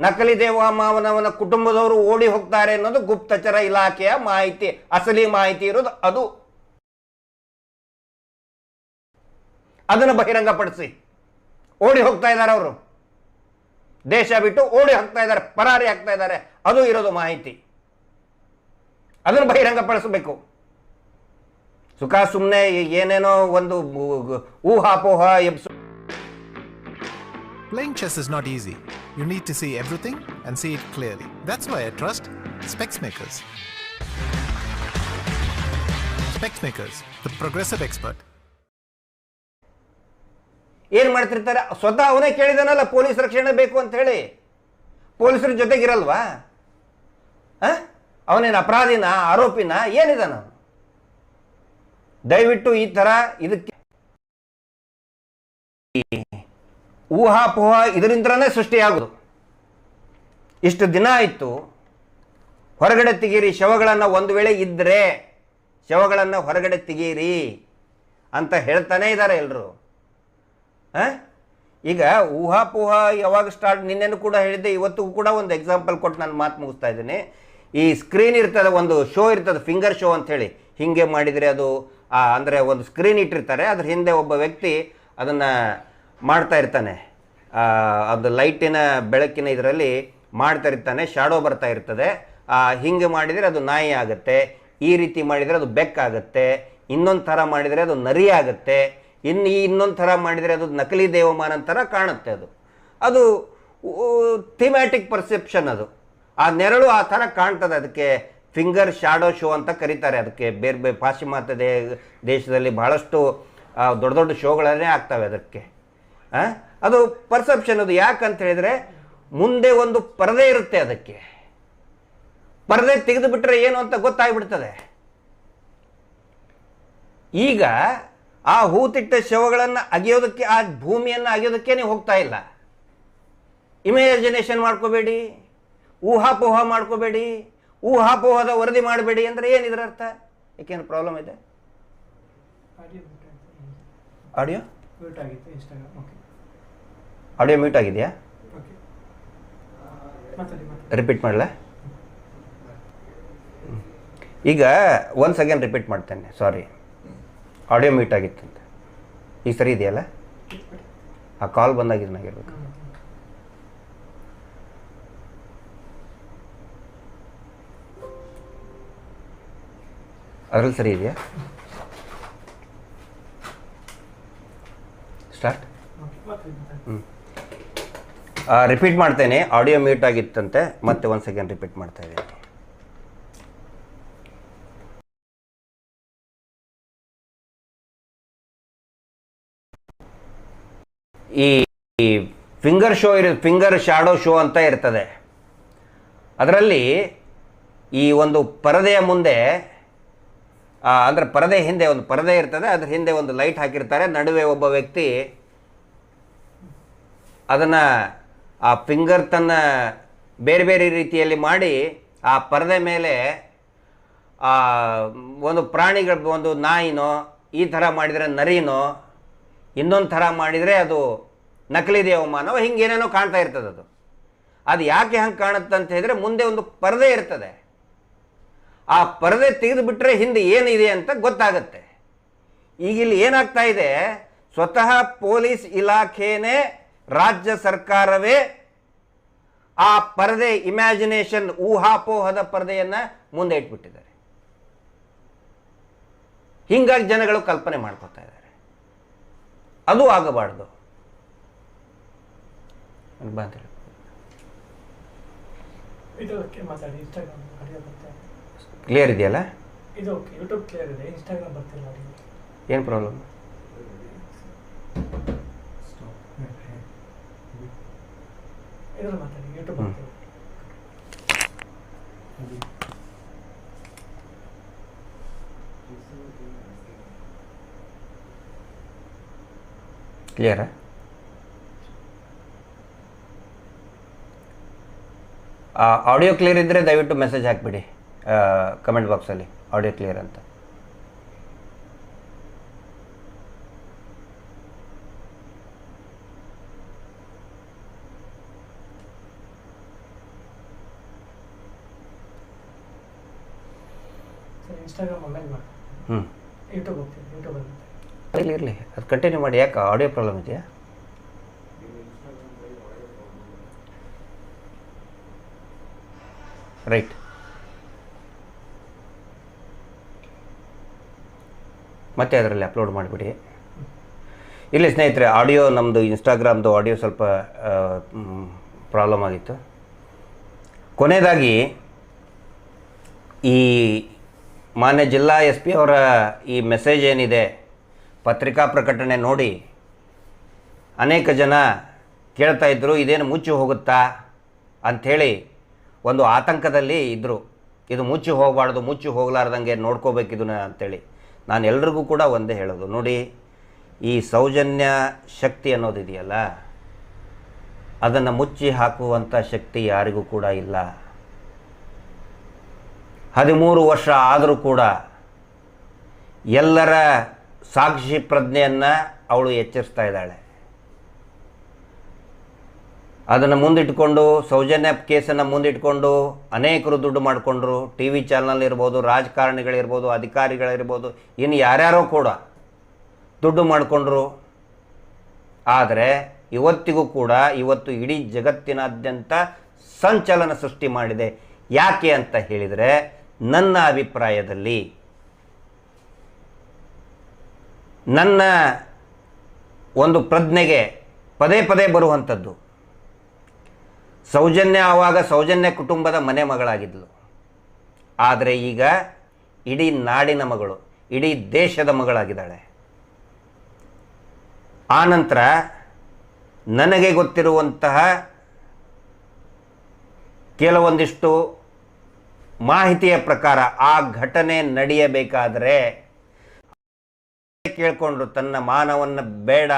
ನಕಲಿ ದೇವ ಮಾವನವನ ಕುಟುಂಬದವರು ಓಡಿ ಹೋಗ್ತಾರೆ ಅನ್ನೋದು ಗುಪ್ತಚರ ಇಲಾಖೆಯ ಮಾಹಿತಿ, ಅಸಲಿ ಮಾಹಿತಿ ಇರೋದು ಅದು. ಅದನ್ನು ಬಹಿರಂಗಪಡಿಸಿ. ಓಡಿ ಹೋಗ್ತಾ ಇದ್ದಾರೆ ಅವರು. ದೇಶ ಬಿಟ್ಟು ಓಡಿ ಹೋಗ್ತಾ ಇದ್ದಾರೆ, ಪರಾರಿ ಆಗ್ತಾ ಇದ್ದಾರೆ. ಅದು ಇರೋದು ಮಾಹಿತಿ. ಅದನ್ನು ಬಹಿರಂಗಪಡಿಸಬೇಕು. ಸುಖ ಸುಮ್ಮನೆ ಏನೇನೋ ಒಂದು ಊಹಾಪೋಹ ಎಬ್ಸು Playing chess is not easy. You need to see everything and see it clearly. That's why I trust Specsmakers. Specsmakers, Specs Makers, the progressive expert. ಏನು ಮಾಡ್ತಿರ್ತಾರೆ ಸ್ವತಃ ಅವನೇ ಕೇಳಿದಾನಲ್ಲ ಪೊಲೀಸ್ ರಕ್ಷಣೆ ಬೇಕು ಅಂತ ಹೇಳಿ ಪೊಲೀಸರ ಜೊತೆಗಿರಲ್ವಾ? ಅವನೇನು ಅಪರಾಧಿನ ಆರೋಪಿನ ಏನಿದಾನ ದಯವಿಟ್ಟು ಈ ತರ ಇದಕ್ಕೆ ಊಹಾಪೋಹ ಇದರಿಂದನೇ ಸೃಷ್ಟಿಯಾಗೋದು ಇಷ್ಟು ದಿನ ಆಯಿತು. ಹೊರಗಡೆ ತೆಗೀರಿ, ಶವಗಳನ್ನು ಒಂದು ವೇಳೆ ಇದ್ದರೆ ಶವಗಳನ್ನು ಹೊರಗಡೆ ತೆಗೀರಿ ಅಂತ ಹೇಳ್ತಾನೇ ಇದ್ದಾರೆ ಎಲ್ಲರೂ ಈಗ ಊಹಾಪೋಹ ಯಾವಾಗ ಸ್ಟಾರ್ಟ್ ನಿನ್ನೆನೂ ಕೂಡ ಹೇಳಿದ್ದೆ, ಇವತ್ತಿಗೂ ಕೂಡ ಒಂದು ಎಕ್ಸಾಂಪಲ್ ಕೊಟ್ಟು ನಾನು ಮಾತು ಮುಗಿಸ್ತಾ ಇದ್ದೀನಿ. ಈ ಸ್ಕ್ರೀನ್ ಇರ್ತದೆ, ಒಂದು ಶೋ ಇರ್ತದೆ ಫಿಂಗರ್ ಶೋ ಅಂಥೇಳಿ ಹಿಂಗೆ ಮಾಡಿದರೆ ಅದು ಅಂದರೆ ಒಂದು ಸ್ಕ್ರೀನ್ ಇಟ್ಟಿರ್ತಾರೆ, ಅದ್ರ ಹಿಂದೆ ಒಬ್ಬ ವ್ಯಕ್ತಿ ಅದನ್ನು ಮಾಡ್ತಾ ಇರ್ತಾನೆ. ಅದು ಲೈಟಿನ ಬೆಳಕಿನ ಇದರಲ್ಲಿ ಮಾಡ್ತಾ ಇರ್ತಾನೆ ಶಾಡೋ ಬರ್ತಾ ಇರ್ತದೆ. ಹಿಂಗೆ ಮಾಡಿದರೆ ಅದು ನಾಯಿ ಆಗುತ್ತೆ, ಈ ರೀತಿ ಮಾಡಿದರೆ ಅದು ಬೆಕ್ಕಾಗುತ್ತೆ ಇನ್ನೊಂದು ಥರ ಮಾಡಿದರೆ ಅದು ನರಿ ಆಗುತ್ತೆ ಇನ್ನು ಈ ಇನ್ನೊಂದು ಥರ ಮಾಡಿದರೆ ಅದು ನಕಲಿ ದೇವಮಾನ ಥರ ಕಾಣುತ್ತೆ ಅದು. ಅದು ಥಿಮ್ಯಾಟಿಕ್ ಪರ್ಸೆಪ್ಷನ್ ಅದು. ಆ ನೆರಳು ಆ ಥರ ಕಾಣ್ತದೆ ಅದಕ್ಕೆ. ಫಿಂಗರ್ ಶಾಡೋ ಶೋ ಅಂತ ಕರೀತಾರೆ ಅದಕ್ಕೆ. ಬೇರೆ ಬೇರೆ ಪಾಶ್ಚಿಮಾತ್ಯ ದೇಶದಲ್ಲಿ ಬಹಳಷ್ಟು ದೊಡ್ಡ ದೊಡ್ಡ ಶೋಗಳನ್ನೇ ಆಗ್ತವೆ ಅದಕ್ಕೆ? ಅದು ಪರ್ಸೆಪ್ಷನ್ ಅದು ಯಾಕಂತ ಹೇಳಿದರೆ ಮುಂದೆ ಒಂದು ಪರದೆ ಇರುತ್ತೆ ಅದಕ್ಕೆ. ಪರದೆ ತೆಗೆದು ಬಿಟ್ಟರೆ ಏನು ಅಂತ ಗೊತ್ತಾಗ್ಬಿಡ್ತದೆ. ಈಗ ಆ ಹೂತಿಟ್ಟ ಶವಗಳನ್ನು ಅಗೆಯೋದಕ್ಕೆ ಆ ಭೂಮಿಯನ್ನು ಅಗೆಯೋದಕ್ಕೆ ನೀವು ಹೋಗ್ತಾ ಇಲ್ಲ. ಇಮ್ಯಾಜಿನೇಷನ್ ಮಾಡ್ಕೋಬೇಡಿ ಊಹಾಪೋಹ ಮಾಡ್ಕೋಬೇಡಿ ಊಹಾಪೋಹದ ವರದಿ ಮಾಡಬೇಡಿ ಅಂದರೆ ಏನಿದ್ರ ಅರ್ಥ? ಯಾಕೇನು ಪ್ರಾಬ್ಲಮ್ ಇದೆ? ಆಡಿಯೋ ಆಗಿತ್ತು ಆಡಿಯೋ ಮ್ಯೂಟ್ ಆಗಿದೆಯಾ? ರಿಪೀಟ್ ಮಾಡಲ? ಈಗ ಒಂದು ಸೆಕೆಂಡ್ ರಿಪೀಟ್ ಮಾಡ್ತೇನೆ ಸಾರಿ ಆಡಿಯೋ ಮ್ಯೂಟ್ ಆಗಿತ್ತಂತ. ಈಗ ಸರಿ ಇದೆಯಲ್ಲ? ಆ ಕಾಲ್ ಬಂದಾಗ ಇದನ್ನಾಗಿರ್ಬೇಕು ಅದರಲ್ಲಿ ಸರಿ ಇದೆಯಾ? ಸ್ಟಾರ್ಟ್ ಹ್ಞೂ ರಿಪೀಟ್ ಮಾಡ್ತೇನೆ. ಆಡಿಯೋ ಮ್ಯೂಟ್ ಆಗಿತ್ತಂತೆ. ಮತ್ತೆ ಒಂದು ಸೆಕೆಂಡ್ ರಿಪೀಟ್ ಮಾಡ್ತಾ ಇದ್ದೀನಿ. ಈ ಫಿಂಗರ್ ಶೋ ಇರ ಫಿಂಗರ್ ಶಾಡೋ ಶೋ ಅಂತ ಇರ್ತದೆ. ಅದರಲ್ಲಿ ಈ ಒಂದು ಪರದೆಯ ಮುಂದೆ ಅಂದರೆ ಪರದೆ ಹಿಂದೆ ಒಂದು ಪರದೆ ಇರ್ತದೆ. ಅದ್ರ ಹಿಂದೆ ಒಂದು ಲೈಟ್ ಹಾಕಿರ್ತಾರೆ. ನಡುವೆ ಒಬ್ಬ ವ್ಯಕ್ತಿ ಅದನ್ನು ಆ ಫಿಂಗರ್ ತನ್ನ ಬೇರೆ ಬೇರೆ ರೀತಿಯಲ್ಲಿ ಮಾಡಿ ಆ ಪರದೆ ಮೇಲೆ ಒಂದು ಪ್ರಾಣಿಗಳ ಒಂದು ನಾಯಿನೋ ಈ ಥರ ಮಾಡಿದರೆ ನರಿನೋ ಇನ್ನೊಂದು ಥರ ಮಾಡಿದರೆ ಅದು ನಕಲಿ ದೇವಮಾನವ ಹಿಂಗೇನೇನೋ ಕಾಣ್ತಾ ಇರ್ತದೆ ಅದು. ಅದು ಯಾಕೆ ಹಂಗೆ ಕಾಣುತ್ತೆ ಅಂತ ಹೇಳಿದರೆ ಮುಂದೆ ಒಂದು ಪರದೆ ಇರ್ತದೆ. ಆ ಪರದೆ ತೆಗೆದು ಬಿಟ್ಟರೆ ಹಿಂದೆ ಏನಿದೆ ಅಂತ ಗೊತ್ತಾಗುತ್ತೆ. ಈಗ ಇಲ್ಲಿ ಏನಾಗ್ತಾ ಇದೆ? ಸ್ವತಃ ಪೊಲೀಸ್ ಇಲಾಖೆನೇ ರಾಜ್ಯ ಸರ್ಕಾರವೇ ಆ ಪರದೆ ಇಮ್ಯಾಜಿನೇಷನ್ ಊಹಾಪೋಹದ ಪರದೆಯನ್ನ ಮುಂದೆ ಇಟ್ಬಿಟ್ಟಿದ್ದಾರೆ. ಹಿಂಗಾಗಿ ಜನಗಳು ಕಲ್ಪನೆ ಮಾಡ್ಕೋತಾ ಇದ್ದಾರೆ. ಅದು ಆಗಬಾರ್ದು. ಕ್ಲಿಯರ್ ಇದೆಯಲ್ಲ ಹೇಳಿ. ಇದು ಓಕೆ ಮಾತಾಡಿ ಇನ್ಸ್ಟಾಗ್ರಾಮ್ ಆಡಿಯೋ ಬರ್ತಾ ಇದೆ ಕ್ಲಿಯರ್ ಇದೆಯಲ್ಲ ಇದು ಓಕೆ ಯೂಟ್ಯೂಬ್ ಕ್ಲಿಯರ್ ಇದೆ ಇನ್ಸ್ಟಾಗ್ರಾಮ್ ಬರ್ತಿಲ್ಲ ಆಡಿಯೋ ಏನು ಪ್ರಾಬ್ಲಮ್ ಇದ್ರಲ್ಲಿ ಮಾತಾಡಿ ಯೂಟ್ಯೂಬ್ ಹ್ಮ್. ಬರ್ತಿಲ್ಲ ಕ್ಲಿಯರಾ ಆಡಿಯೋ ಕ್ಲಿಯರ್ ಇದ್ದರೆ ದಯವಿಟ್ಟು ಮೆಸೇಜ್ ಹಾಕಿಬಿಡಿ ಕಮೆಂಟ್ ಬಾಕ್ಸಲ್ಲಿ ಆಡಿಯೋ ಕ್ಲಿಯರ್ ಅಂತ ಸರ್ ಇನ್ಸ್ಟಾಗ್ರಾಮ್ ಆಮೇಲೆ ಮಾಡಿ ಹ್ಞೂ ಯೂಟ್ಯೂಬ್ ಹೋಗ್ತೀನಿ ಯೂಟ್ಯೂಬಲ್ಲಿ ಇರಲಿ ಇರಲಿ ಅದು ಕಂಟಿನ್ಯೂ ಮಾಡಿ ಯಾಕೆ ಆಡಿಯೋ ಪ್ರಾಬ್ಲಮ್ ಇದೆಯಾ? ರೈಟ್ ಮತ್ತೆ ಅದರಲ್ಲಿ ಅಪ್ಲೋಡ್ ಮಾಡಿಬಿಡಿ. ಇಲ್ಲಿ ಸ್ನೇಹಿತರೆ ಆಡಿಯೋ ನಮ್ಮದು ಇನ್ಸ್ಟಾಗ್ರಾಮ್ದು ಆಡಿಯೋ ಸ್ವಲ್ಪ ಪ್ರಾಬ್ಲಮ್ ಆಗಿತ್ತು. ಕೊನೆಯದಾಗಿ, ಈ ಮಾನ್ಯ ಜಿಲ್ಲಾ ಎಸ್ ಪಿ ಅವರ ಈ ಮೆಸೇಜ್ ಏನಿದೆ ಪತ್ರಿಕಾ ಪ್ರಕಟಣೆ ನೋಡಿ ಅನೇಕ ಜನ ಕೇಳ್ತಾ ಇದ್ದರು ಇದೇನು ಮುಚ್ಚಿ ಹೋಗುತ್ತಾ? ಅಂಥೇಳಿ ಒಂದು ಆತಂಕದಲ್ಲಿ ಇದ್ದರು ಇದು ಮುಚ್ಚಿ ಹೋಗಬಾರ್ದು, ಮುಚ್ಚಿ ಹೋಗಲಾರ್ದಂಗೆ ನೋಡ್ಕೋಬೇಕು ಅಂಥೇಳಿ ನಾನು ಎಲ್ರಿಗೂ ಕೂಡ ಒಂದೇ ಹೇಳೋದು. ನೋಡಿ, ಈ ಸೌಜನ್ಯ ಶಕ್ತಿ ಅನ್ನೋದಿದೆಯಲ್ಲ ಅದನ್ನು ಮುಚ್ಚಿ ಹಾಕುವಂಥ ಶಕ್ತಿ ಯಾರಿಗೂ ಕೂಡ ಇಲ್ಲ. ಹದಿಮೂರು ವರ್ಷ ಆದರೂ ಕೂಡ ಎಲ್ಲರ ಸಾಕ್ಷಿ ಪ್ರಜ್ಞೆಯನ್ನು ಅವಳು ಎಚ್ಚರಿಸ್ತಾ ಇದ್ದಾಳೆ. ಅದನ್ನು ಮುಂದಿಟ್ಕೊಂಡು, ಸೌಜನ್ಯ ಕೇಸನ್ನು ಮುಂದಿಟ್ಕೊಂಡು, ಅನೇಕರು ದುಡ್ಡು ಮಾಡಿಕೊಂಡ್ರು. ಟಿ ವಿ ಚಾನಲ್ ಇರ್ಬೋದು, ರಾಜಕಾರಣಿಗಳಿರ್ಬೋದು, ಅಧಿಕಾರಿಗಳಿರ್ಬೋದು, ಇನ್ನು ಯಾರ್ಯಾರೋ ಕೂಡ ದುಡ್ಡು ಮಾಡಿಕೊಂಡ್ರು. ಆದರೆ ಇವತ್ತಿಗೂ ಕೂಡ ಇವತ್ತು ಇಡೀ ಜಗತ್ತಿನಾದ್ಯಂತ ಸಂಚಲನ ಸೃಷ್ಟಿ ಮಾಡಿದೆ. ಯಾಕೆ ಅಂತ ಹೇಳಿದರೆ, ನನ್ನ ಅಭಿಪ್ರಾಯದಲ್ಲಿ ನನ್ನ ಒಂದು ಪ್ರಜ್ಞೆಗೆ ಪದೇ ಪದೇ ಬರುವಂಥದ್ದು. ಸೌಜನ್ಯ ಆವಾಗ ಸೌಜನ್ಯ ಕುಟುಂಬದ ಮನೆ ಮಗಳಾಗಿದ್ಲು. ಆದರೆ ಈಗ ಇಡೀ ನಾಡಿನ ಮಗಳು, ಇಡೀ ದೇಶದ ಮಗಳಾಗಿದ್ದಾಳೆ. ಆನಂತರ ನನಗೆ ಗೊತ್ತಿರುವಂತಹ ಕೆಲವೊಂದಿಷ್ಟು ಮಾಹಿತಿಯ ಪ್ರಕಾರ ಆ ಘಟನೆ ನಡೆಯಬೇಕಾದರೆ ಕೇಳ್ಕೊಂಡ್ರು ತನ್ನ ಮಾನವನ್ನು ಬೇಡ.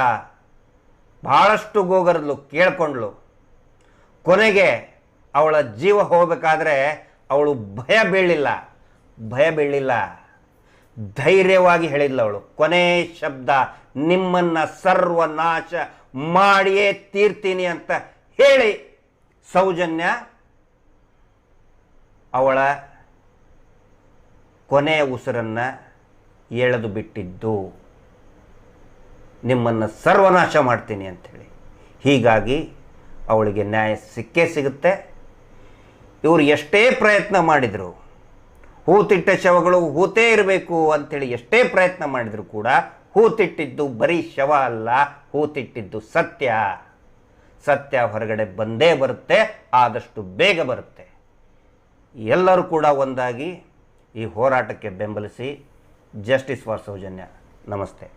ಭಾಳಷ್ಟು ಗೋಗರದ್ಲು ಕೇಳಿಕೊಂಡ್ಳು ಕೊನೆಗೆ ಅವಳ ಜೀವ ಹೋಗಬೇಕಾದ್ರೆ ಅವಳು ಭಯ ಬೀಳಲಿಲ್ಲ. ಭಯ ಬೀಳಲಿಲ್ಲ. ಧೈರ್ಯವಾಗಿ ಹೇಳಿದ್ಲು ಅವಳು. ಕೊನೆ ಶಬ್ದ, ನಿಮ್ಮನ್ನ ಸರ್ವನಾಶ ಮಾಡಿಯೇ ತೀರ್ತೀನಿ ಅಂತ ಹೇಳಿ ಸೌಜನ್ಯ ಅವಳ ಕೊನೆಯ ಉಸಿರನ್ನು ಎಳೆದು ಬಿಟ್ಟಿದ್ದು. ನಿಮ್ಮನ್ನು ಸರ್ವನಾಶ ಮಾಡ್ತೀನಿ ಅಂಥೇಳಿ ಹೀಗಾಗಿ ಅವಳಿಗೆ ನ್ಯಾಯ ಸಿಕ್ಕೇ ಸಿಗುತ್ತೆ. ಇವರು ಎಷ್ಟೇ ಪ್ರಯತ್ನ ಮಾಡಿದರು, ಹೂತಿಟ್ಟ ಶವಗಳು ಹೂತೇ ಇರಬೇಕು ಅಂಥೇಳಿ ಎಷ್ಟೇ ಪ್ರಯತ್ನ ಮಾಡಿದರೂ ಕೂಡ ಹೂತಿಟ್ಟಿದ್ದು ಬರೀ ಶವ ಅಲ್ಲ, ಹೂತಿಟ್ಟಿದ್ದು ಸತ್ಯ. ಸತ್ಯ ಹೊರಗಡೆ ಬಂದೇ ಬರುತ್ತೆ, ಆದಷ್ಟು ಬೇಗ ಬರುತ್ತೆ. ಎಲ್ಲರೂ ಕೂಡ ಒಂದಾಗಿ ಈ ಹೋರಾಟಕ್ಕೆ ಬೆಂಬಲಿಸಿ, ಜಸ್ಟಿಸ್ ಫಾರ್ ಸೌಜನ್ಯ ನಮಸ್ತೆ.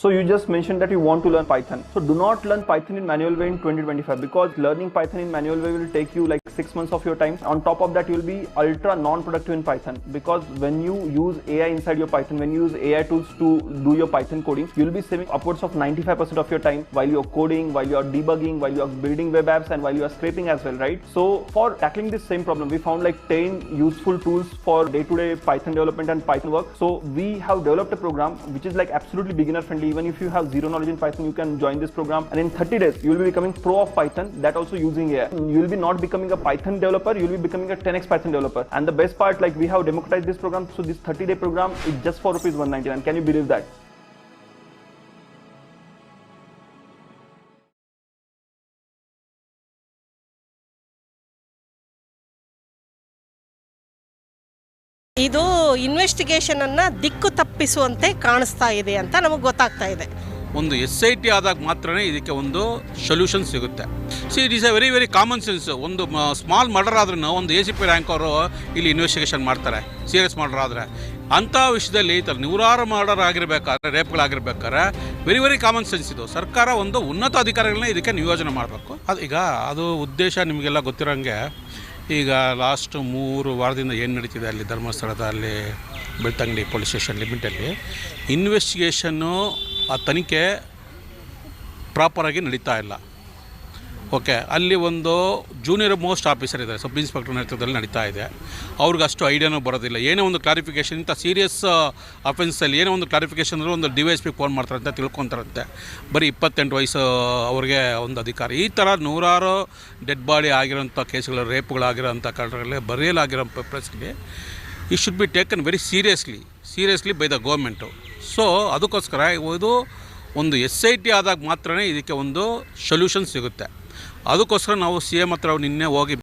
So you just mentioned that you want to learn Python. So do not learn Python in manual way in 2025 because learning Python in manual way will take you like six months of your time. On top of that, you will be ultra non-productive in Python because when you use AI inside your Python, when you use AI tools to do your Python coding, you will be saving upwards of 95% of your time while you're coding, while you're debugging, while you're building web apps, and while you are scraping as well, right? So for tackling this same problem, we found like 10 useful tools for day-to-day Python development and Python work. So we have developed a program which is like absolutely beginner friendly. Even if you have zero knowledge in Python, you can join this program. And in 30 days, you will be becoming pro of Python. That also using AI. You will be not becoming a Python developer. You will be becoming a 10x Python developer. And the best part, like we have democratized this program. So this 30 day program is just for rupees 199. Can you believe that? ಇದು investigation ಅನ್ನ ದಿಕ್ಕು ತಪ್ಪಿಸುವಂತೆ ಕಾಣಿಸ್ತಾ ಇದೆ ಅಂತ ನಮಗೆ ಗೊತ್ತಾಗ್ತಾ ಇದೆ. ಒಂದು ಎಸ್ ಐ ಟಿ ಆದಾಗ ಮಾತ್ರ ಇದಕ್ಕೆ ಒಂದು ಸೊಲ್ಯೂಷನ್ ಸಿಗುತ್ತೆ. See it is a very very common sense ಒಂದು ಸ್ಮಾಲ್ ಮರ್ಡರ್ ಆದ್ರೂ ಒಂದು ಎ ಸಿ ಪಿ ರ್ಯಾಂಕ್ ಅವರು ಇಲ್ಲಿ ಇನ್ವೆಸ್ಟಿಗೇಷನ್ ಮಾಡ್ತಾರೆ ಸೀರಿಯಸ್ ಮರ್ಡರ್ ಆದರೆ. ಅಂಥ ವಿಷಯದಲ್ಲಿ ಈ ಥರ ನೂರಾರು ಮರ್ಡರ್ ಆಗಿರ್ಬೇಕಾದ್ರೆ ರೇಪ್ಗಳಾಗಿರ್ಬೇಕಾದ್ರೆ ವೆರಿ ವೆರಿ ಕಾಮನ್ ಸೆನ್ಸ್ ಇದು. ಸರ್ಕಾರ ಒಂದು ಉನ್ನತ ಅಧಿಕಾರಿಗಳನ್ನ ಇದಕ್ಕೆ ನಿಯೋಜನೆ ಮಾಡಬೇಕು. ಅದು ಈಗ, ಅದು ಉದ್ದೇಶ ನಿಮಗೆಲ್ಲ ಗೊತ್ತಿರೋಂಗೆ ಈಗ ಲಾಸ್ಟ್ ಮೂರು ವಾರದಿಂದ ಏನು ನಡೀತಿದೆ ಅಲ್ಲಿ ಧರ್ಮಸ್ಥಳದ ಅಲ್ಲಿ ಬೆಳ್ತಂಗಡಿ ಪೊಲೀಸ್ ಸ್ಟೇಷನ್ ಲಿಮಿಟಲ್ಲಿ ಇನ್ವೆಸ್ಟಿಗೇಷನ್ನು ಆ ತನಿಖೆ ಪ್ರಾಪರಾಗಿ ನಡೀತಾ ಇಲ್ಲ. ಓಕೆ, ಅಲ್ಲಿ ಒಂದು ಜೂನಿಯರ್ ಮೋಸ್ಟ್ ಆಫೀಸರ್ ಇದ್ದಾರೆ. ಸಬ್ ಇನ್ಸ್ಪೆಕ್ಟರ್ ನೇತೃತ್ವದಲ್ಲಿ ನಡೀತಾ ಇದೆ. ಅವ್ರಿಗೆ ಅಷ್ಟು ಐಡಿಯಾನೂ ಬರೋದಿಲ್ಲ. ಏನೋ ಒಂದು ಕ್ಲಾರಿಫಿಕೇಷನ್ ಇಂಥ ಸೀರಿಯಸ್ ಅಫೆನ್ಸಲ್ಲಿ ಏನೋ ಒಂದು ಕ್ಲಾರಿಫಿಕೇಷನ್ ಅಂದರೆ ಒಂದು ಡಿ ವೈಸ್ ಪಿ ಫೋನ್ ಮಾಡ್ತಾರಂತೆ, ತಿಳ್ಕೊತಾರಂತೆ. ಬರೀ ಇಪ್ಪತ್ತೆಂಟು ವಯಸ್ಸು ಅವ್ರಿಗೆ ಒಂದು ಅಧಿಕಾರ. ಈ ಥರ ನೂರಾರು ಡೆಡ್ ಬಾಡಿ ಆಗಿರೋಂಥ ಕೇಸ್ಗಳು ರೇಪ್ಗಳಾಗಿರೋಂಥ ಕಾರಣಗಳಲ್ಲಿ ಬರೆಯಲಾಗಿರೋ ಪೇಪರ್ಸ್ಗೆ ಈ should be taken very seriously seriously by the government so ಅದಕ್ಕೋಸ್ಕರ ಇದು ಒಂದು ಎಸ್ ಐ ಟಿ ಆದಾಗ ಮಾತ್ರ ಇದಕ್ಕೆ ಒಂದು ಸೊಲ್ಯೂಷನ್ ಸಿಗುತ್ತೆ. ಅದಕ್ಕೋಸ್ಕರ ನಾವು ಸಿ ಎಂ ಹತ್ರ ನಿನ್ನೆ ಹೋಗಿ